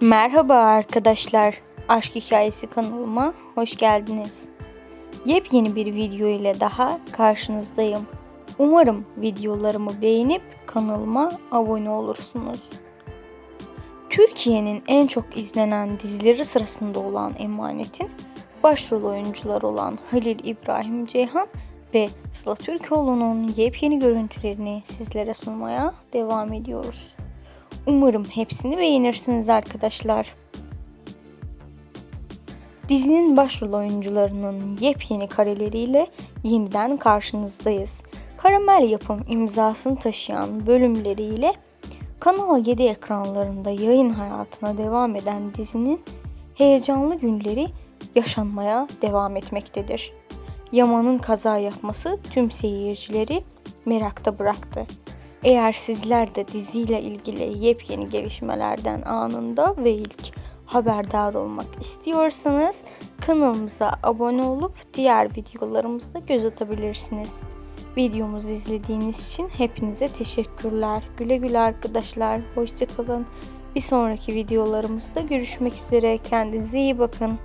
Merhaba arkadaşlar. Aşk Hikayesi kanalıma hoş geldiniz. Yepyeni bir video ile daha karşınızdayım. Umarım videolarımı beğenip kanalıma abone olursunuz. Türkiye'nin en çok izlenen dizileri sırasında olan Emanet'in başrol oyuncuları olan Halil İbrahim Ceyhan ve Sıla Türkoğlu'nun yepyeni görüntülerini sizlere sunmaya devam ediyoruz. Umarım hepsini beğenirsiniz arkadaşlar. Dizinin başrol oyuncularının yepyeni kareleriyle yeniden karşınızdayız. Karamel yapım imzasını taşıyan bölümleriyle Kanal 7 ekranlarında yayın hayatına devam eden dizinin heyecanlı günleri yaşanmaya devam etmektedir. Yaman'ın kaza yapması tüm seyircileri merakta bıraktı. Eğer sizler de diziyle ilgili yepyeni gelişmelerden anında ve ilk haberdar olmak istiyorsanız kanalımıza abone olup diğer videolarımıza göz atabilirsiniz. Videomuzu izlediğiniz için hepinize teşekkürler. Güle güle arkadaşlar. Hoşçakalın. Bir sonraki videolarımızda görüşmek üzere. Kendinize iyi bakın.